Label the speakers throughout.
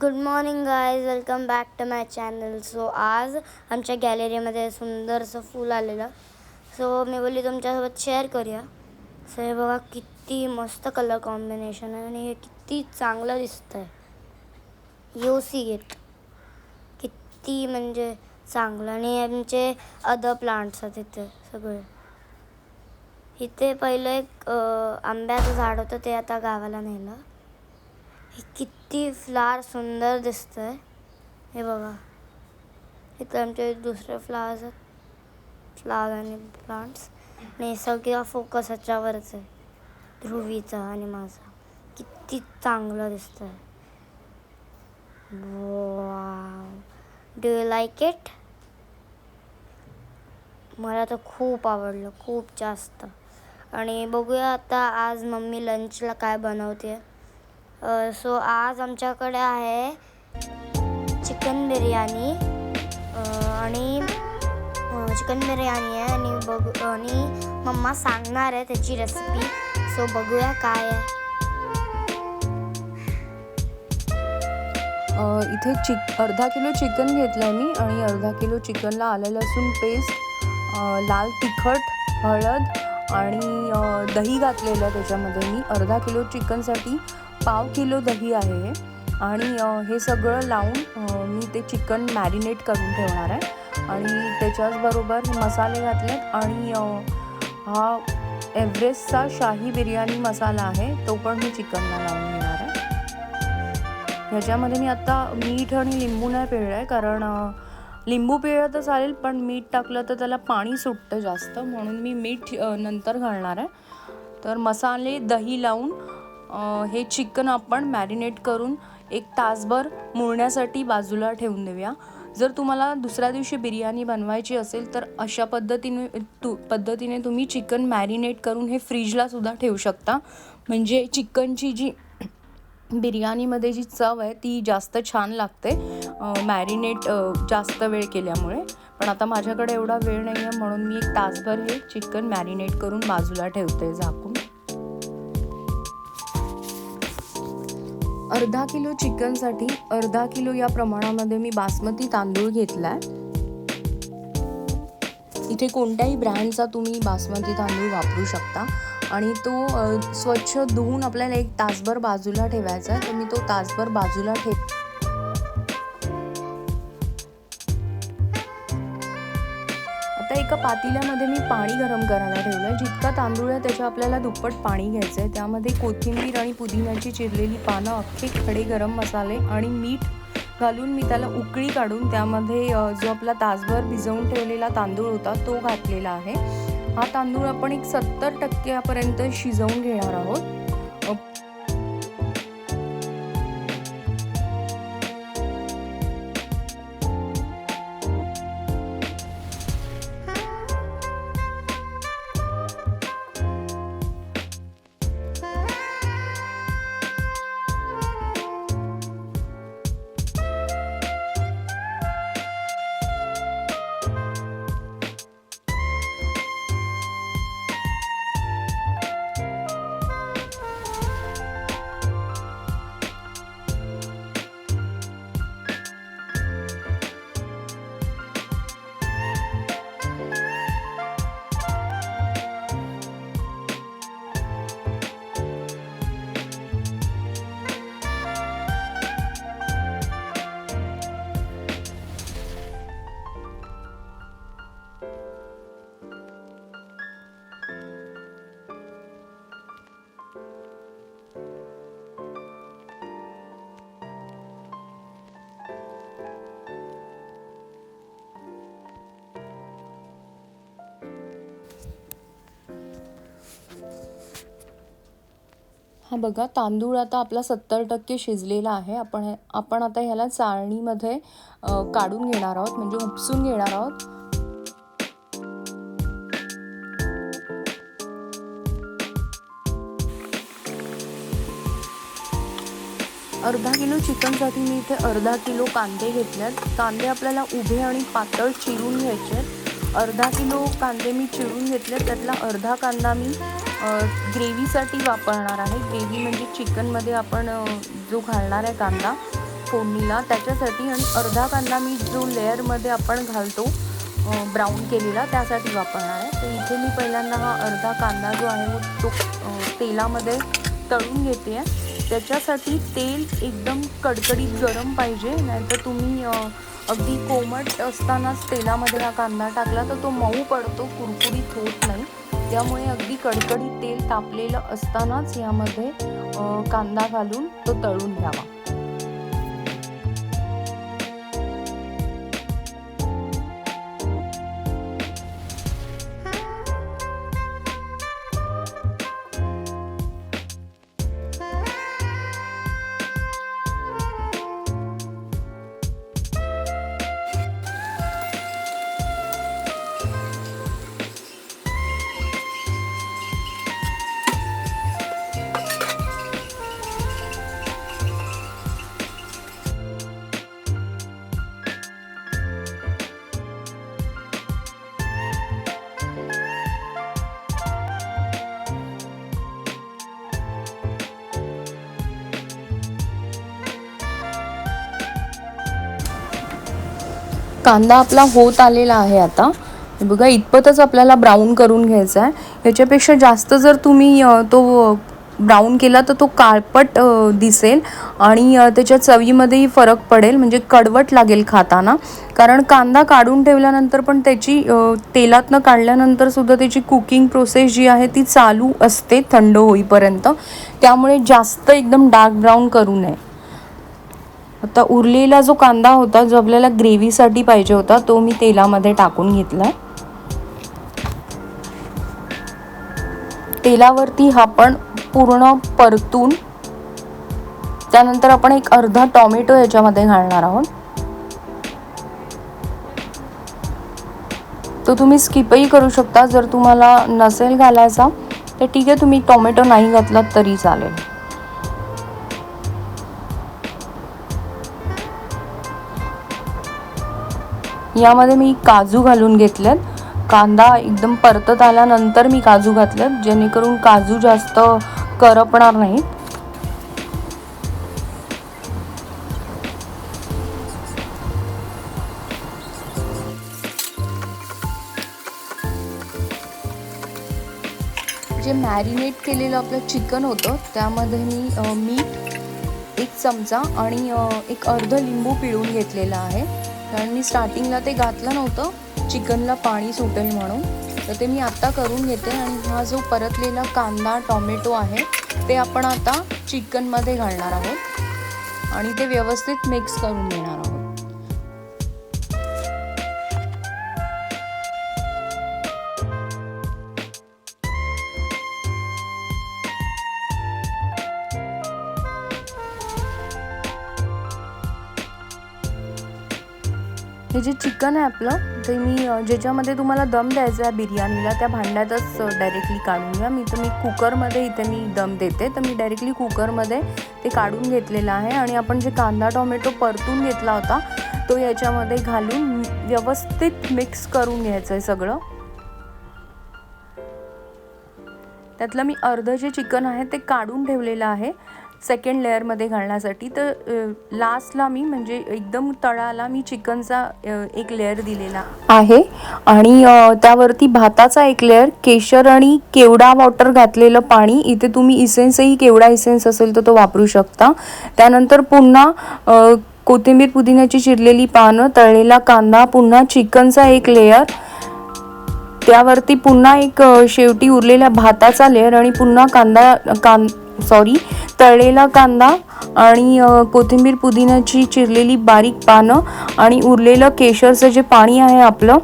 Speaker 1: Good morning guys welcome back to my channel so आज आमच्या गॅलरीमध्ये सुंदरसं फूल आलेलं. सो मी बोलली तुमच्यासोबत शेअर करूया. सो हे बघा किती मस्त कलर कॉम्बिनेशन आहे आणि हे किती चांगलं दिसतं आहे यू सी इट किती म्हणजे चांगलं. आणि आमचे अदर प्लांट्स आहेत इथे सगळे. इथे पहिलं एक आंब्याचं झाड होतं ते आता गावाला नेलं. हे किती फ्लावर सुंदर दिसतंय. हे बघा. इथं आमचे दुसरे फ्लावर्स आहेत. फ्लावर आणि प्लांट्स. आणि सगळा फोकस ह्याच्यावरच आहे. ध्रुवीचा आणि माझा. किती चांगलं दिसतंय. डू यू लाईक इट मला तर खूप आवडलं. खूप जास्त. आणि बघूया आता आज मम्मी लंचला काय बनवते सो आज आमच्याकडे आहे चिकन बिर्याणी. आणि चिकन बिर्याणी आहे आणि बघ आणि मम्मा सांगणार आहे त्याची रेसिपी सो बघूया काय आहे.
Speaker 2: इथे चिक अर्धा किलो चिकन घेतलं आहे मी आणि अर्धा किलो चिकनला आलं लसूण पेस्ट लाल तिखट हळद आणि दही घातलेलं त्याच्यामध्ये मी. अर्धा किलो चिकनसाठी पाव किलो दही आहे. आणि हे सगळं लावून मी ते चिकन मॅरिनेट करून ठेवणार आहे. आणि त्याच्याचबरोबर मसाले घातलेत. आणि हा एव्हरेस्टचा शाही बिर्याणी मसाला आहे. तो पण मी चिकनला लावून घेणार आहे. ह्याच्यामध्ये मी आत्ता मीठ आणि लिंबू नाही पिळलं आहे कारण लिंबू पिळलं तर चालेल पण मीठ टाकलं तर त्याला पाणी सुटतं जास्त. म्हणून मी मीठ नंतर घालणार आहे. तर मसाले दही लावून हे चिकन आपण मॅरिनेट करून एक तासभर मुरण्यासाठी बाजूला ठेवून देऊया. जर तुम्हाला दुसऱ्या दिवशी बिर्याणी बनवायची असेल तर अशा पद्धतीने तू पद्धतीने तुम्ही चिकन मॅरिनेट करून हे फ्रीजला सुद्धा ठेवू शकता. म्हणजे चिकनची जी बिर्याणीमध्ये जी चव आहे ती जास्त छान लागते. मॅरिनेट जास्त वेळ केल्यामुळे. पण आता माझ्याकडे एवढा वेळ नाही आहे म्हणून मी एक तासभर हे चिकन मॅरिनेट करून बाजूला ठेवते झाकून. अर्धा किलो चिकनसाठी अर्धा किलो या प्रमाणामध्ये मी बासमती तांदूळ घेतला आहे इथे कोणत्याही ब्रँडचा तुम्ही बासमती तांदूळ वापरू शकता. आणि तो स्वच्छ धुवून आपल्याला एक तासभर बाजूला ठेवायचा आहे. तर मी तो तासभर बाजूला ठेव पातेल्यामध्ये मी पाणी गरम करायला ठेवलं आहे जितका तांदूळ आहे त्याच्या आपल्याला दुप्पट पाणी घ्यायचं आहे. त्यामध्ये कोथिंबीर आणि पुदिन्याची चिरलेली पानं अख्खे खडे गरम मसाले आणि मीठ घालून मी त्याला उकळी काढून त्यामध्ये जो आपला तासभर भिजवून ठेवलेला तांदूळ होता तो घातलेला आहे. हा तांदूळ आपण एक सत्तर टक्क्यापर्यंत शिजवून घेणार आहोत. हा बघा तांदूळ आता आपला सत्तर टक्के शिजलेला आहे. आपण आपण आता ह्याला चाळणीमध्ये काढून घेणार आहोत म्हणजे उपसून घेणार आहोत. अर्धा किलो चिकनसाठी मी इथे अर्धा किलो कांदे घेतल्यात कांदे आपल्याला उभे आणि पातळ चिरून घ्यायचे आहेत. अर्धा किलो कांदे मी चिरून घेतले त्यातला अर्धा कांदा मी ग्रेव्हीसाठी वापरणार आहे. ग्रेव्ही म्हणजे चिकनमध्ये आपण जो घालणार आहे कांदा फोडणीला त्याच्यासाठी आणि अर्धा कांदा मी जो लेअरमध्ये आपण घालतो ब्राऊन केलेला त्यासाठी वापरणार आहे. तर इथे मी पहिल्यांदा हा अर्धा कांदा जो आहे तो तेलामध्ये तळून घेते. आहे त्याच्यासाठी तेल एकदम कडकडीत गरम पाहिजे नाहीतर तुम्ही अगदी कोमट असतानाच तेलामध्ये हा कांदा टाकला तर तो मऊ पडतो कुरकुरीत होत नाही. त्यामुळे अगदी कडकडीत तेल तापलेलं असतानाच यामध्ये कांदा घालून तो तळून घ्यावा. कांदा आपला होत आलेला आहे आता. बघा इतपतच आपल्याला ब्राऊन करून घ्यायचा आहे. याच्यापेक्षा जास्त जर तुम्ही तो ब्राऊन केला तर तो काळपट दिसेल आणि त्याच्या चवीमध्येही फरक पडेल. म्हणजे कडवट लागेल खाताना. कारण कांदा काढून ठेवल्यानंतर पण त्याची तेलातनं काढल्यानंतर सुद्धा त्याची कुकिंग प्रोसेस जी आहे ती चालू असते थंड होईपर्यंत. त्यामुळे जास्त एकदम डार्क ब्राऊन करू नये. आता उरलेला जो कांदा होता जो आपल्याला ग्रेव्हीसाठी पाहिजे होता तो मी तेलामध्ये टाकून घेतला तेलावरती हा पण पूर्ण परतून त्यानंतर आपण एक अर्धा टॉमॅटो याच्यामध्ये घालणार आहोत. तो तुम्ही स्किपही करू शकता जर तुम्हाला नसेल घालायचा तर ठीक आहे तुम्ही टोमॅटो नाही घातलात तरी चालेल. यामध्ये मी काजू घालून घेतलेत. कांदा एकदम परतत आल्यानंतर मी काजू घातलेत जेणेकरून काजू जास्त करपणार नाहीत. जे मॅरिनेट केलेलं आपलं चिकन होतं त्यामध्ये मी मीठ एक चमचा आणि एक अर्ध लिंबू पिळून घेतलेला आहे. कारण मी स्टार्टिंगला ते घातलं नव्हतं. चिकनला पाणी सुटेल म्हणून. तर ते मी आत्ता करून घेते आणि हा जो परतलेला कांदा टॉमॅटो आहे ते आपण आता चिकनमध्ये घालणार आहोत. आणि ते व्यवस्थित मिक्स करून घेणार आहोत. हे जे चिकन आहे आपलं ते मी ज्याच्यामध्ये तुम्हाला दम द्यायचा आहे बिर्याणीला त्या भांड्यातच डायरेक्टली काढून घ्या. मी तर मी कुकरमध्ये इथे मी दम देते. तर मी डायरेक्टली कुकरमध्ये ते काढून घेतलेलं आहे. आणि आपण जे कांदा टोमॅटो परतून घेतला होता तो याच्यामध्ये घालून व्यवस्थित मिक्स करून घ्यायचं आहे सगळं. त्यातलं मी अर्धं जे चिकन आहे ते काढून ठेवलेलं आहे. सेकंड लेअरमध्ये घालण्यासाठी. तर लास्टला मी म्हणजे एकदम तळाला मी चिकनचा एक लेअर दिलेला आहे. आणि त्यावरती भाताचा एक लेअर केशर आणि केवडा वॉटर घातलेलं पाणी. इथे तुम्ही इसेन्सही केवडा इसेन्स असेल तर तो वापरू शकता. त्यानंतर पुन्हा कोथिंबीर पुदिन्याची चिरलेली पानं तळलेला कांदा पुन्हा चिकनचा एक लेअर त्यावरती पुन्हा एक शेवटी उरलेल्या भाताचा लेअर आणि पुन्हा कांदा कां सॉरी तळलेला कांदा आणि कोथिंबीर पुदिन्याची चिरलेली बारीक पानं आणि उरलेलं केशरचं जे पाणी आहे आपलं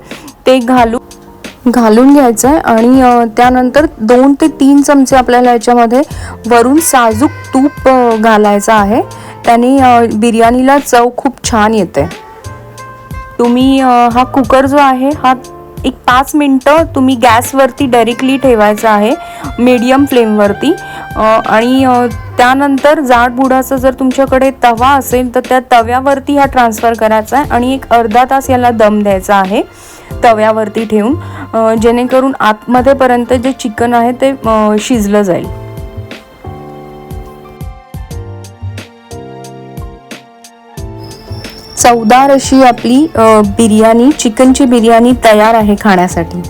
Speaker 2: ते घालून घालून घ्यायचं आहे आणि त्यानंतर दोन ते तीन चमचे आपल्याला याच्यामध्ये वरून साजूक तूप घालायचं आहे. त्याने बिर्याणीला चव खूप छान येते. तुम्ही हा कुकर जो आहे हा एक पाच मिनटं तुम्ही गॅसवरती डायरेक्टली ठेवायचा आहे मीडियम फ्लेमवरती. आणि त्यानंतर जाड बुडाचं जर तुमच्याकडे तवा असेल तर त्या तव्यावरती हा ट्रान्सफर करायचा आहे आणि एक अर्धा तास याला दम द्यायचा आहे तव्यावरती ठेवून. जेणेकरून आतमध्येपर्यंत जे चिकन आहे ते शिजलं जाईल. चवदार अशी आपली बिर्याणी चिकनची बिर्याणी तयार आहे खाण्यासाठी.